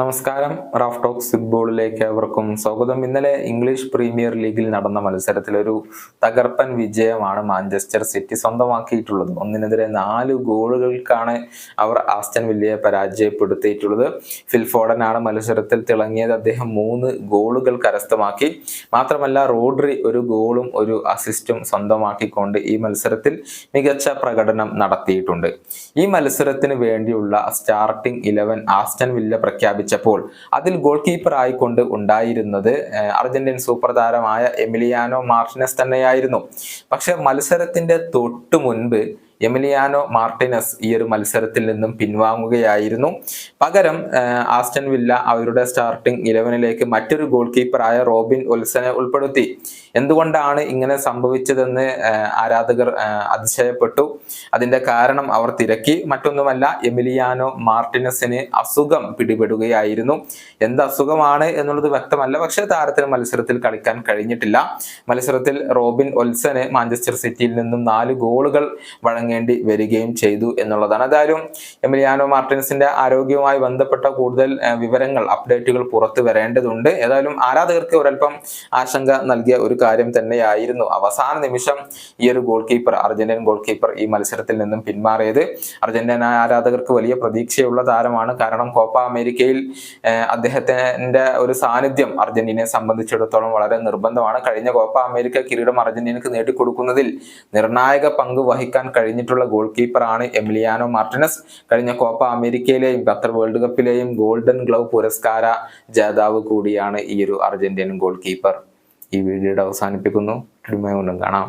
നമസ്കാരം. Raf talks ഫുട്ബോളിലേക്ക് അവർക്കും സ്വാഗതം. ഇന്നലെ ഇംഗ്ലീഷ് പ്രീമിയർ ലീഗിൽ നടന്ന മത്സരത്തിൽ ഒരു തകർപ്പൻ വിജയമാണ് മാഞ്ചസ്റ്റർ സിറ്റി സ്വന്തമാക്കിയിട്ടുള്ളത്. ഒന്നിനെതിരെ നാല് ഗോളുകൾക്കാണ് അവർ ആസ്റ്റൻ വില്ലയെ പരാജയപ്പെടുത്തിയിട്ടുള്ളത്. ഫിൽഫോഡനാണ് മത്സരത്തിൽ തിളങ്ങിയത്. അദ്ദേഹം മൂന്ന് ഗോളുകൾ കരസ്ഥമാക്കി. മാത്രമല്ല റോഡ്രി ഒരു ഗോളും ഒരു അസിസ്റ്റും സ്വന്തമാക്കിക്കൊണ്ട് ഈ മത്സരത്തിൽ മികച്ച പ്രകടനം നടത്തിയിട്ടുണ്ട്. ഈ മത്സരത്തിന് വേണ്ടിയുള്ള സ്റ്റാർട്ടിംഗ് ഇലവൻ ആസ്റ്റൻ വില്ല പ്രഖ്യാപിച്ചപ്പോൾ അതിൽ ഗോൾ കീപ്പർ ആയിക്കൊണ്ട് ഉണ്ടായിരുന്നത് അർജന്റീൻ സൂപ്പർ താരമായ എമിലിയാനോ മാർട്ടിനസ് തന്നെയായിരുന്നു. പക്ഷെ മത്സരത്തിന്റെ തൊട്ടു മുൻപ് എമിലിയാനോ മാർട്ടിനസ് ഈ ഒരു മത്സരത്തിൽ നിന്നും പിൻവാങ്ങുകയായിരുന്നു. പകരം ആസ്റ്റൻ വില്ല അവരുടെ സ്റ്റാർട്ടിംഗ് ഇലവനിലേക്ക് മറ്റൊരു ഗോൾ കീപ്പറായ റോബിൻ ഒൽസനെ ഉൾപ്പെടുത്തി. എന്തുകൊണ്ടാണ് ഇങ്ങനെ സംഭവിച്ചതെന്ന് ആരാധകർ അതിശയപ്പെട്ടു. അതിന്റെ കാരണം അവർ തിരക്കി. മറ്റൊന്നുമല്ല എമിലിയാനോ മാർട്ടിനസിന് അസുഖം പിടിപെടുകയായിരുന്നു. എന്ത് അസുഖമാണ് എന്നുള്ളത് വ്യക്തമല്ല. പക്ഷേ താരത്തിന് മത്സരത്തിൽ കളിക്കാൻ കഴിഞ്ഞിട്ടില്ല. മത്സരത്തിൽ റോബിൻ ഒൽസന് മാഞ്ചസ്റ്റർ സിറ്റിയിൽ നിന്നും നാല് ഗോളുകൾ വഴങ്ങേണ്ടി വരികയും ചെയ്തു എന്നുള്ളതാണ്. ഏതായാലും എമിലിയാനോ മാർട്ടിനസിന്റെ ആരോഗ്യവുമായി ബന്ധപ്പെട്ട കൂടുതൽ വിവരങ്ങൾ അപ്ഡേറ്റുകൾ പുറത്തു വരേണ്ടതുണ്ട്. ഏതായാലും ആരാധകർക്ക് ഒരൽപ്പം ആശങ്ക നൽകിയ ഒരു കാര്യം തന്നെയായിരുന്നു. അവസാന നിമിഷം ഈ ഒരു goal keeper Argentine goal keeper ഈ മത്സരത്തിൽ നിന്നും പിന്മാറിയത്. അർജന്റീന ആരാധകർക്ക് വലിയ പ്രതീക്ഷയുള്ള താരമാണ്. കാരണം കോപ്പ അമേരിക്കയിൽ അദ്ദേഹത്തിന്റെ ഒരു സാന്നിധ്യം അർജന്റീനയെ സംബന്ധിച്ചിടത്തോളം വളരെ നിർബന്ധമാണ്. കഴിഞ്ഞ കോപ്പ അമേരിക്ക കിരീടം അർജന്റീനക്ക് നേടിക്കൊടുക്കുന്നതിൽ നിർണായക പങ്ക് വഹിക്കാൻ കഴിഞ്ഞിട്ടുള്ള ഗോൾ കീപ്പറാണ് എമിലിയാനോ മാർട്ടിനസ്. കഴിഞ്ഞ കോപ്പ അമേരിക്കയിലെയും ഖത്തർ വേൾഡ് കപ്പിലെയും ഗോൾഡൻ ഗ്ലൗ പുരസ്കാര ജേതാവ് കൂടിയാണ് ഈ ഒരു അർജന്റീനൻ ഗോൾ കീപ്പർ ഈ വീഡിയോയുടെ അവസാനിപ്പിക്കുന്നു. കൊണ്ടും കാണാം.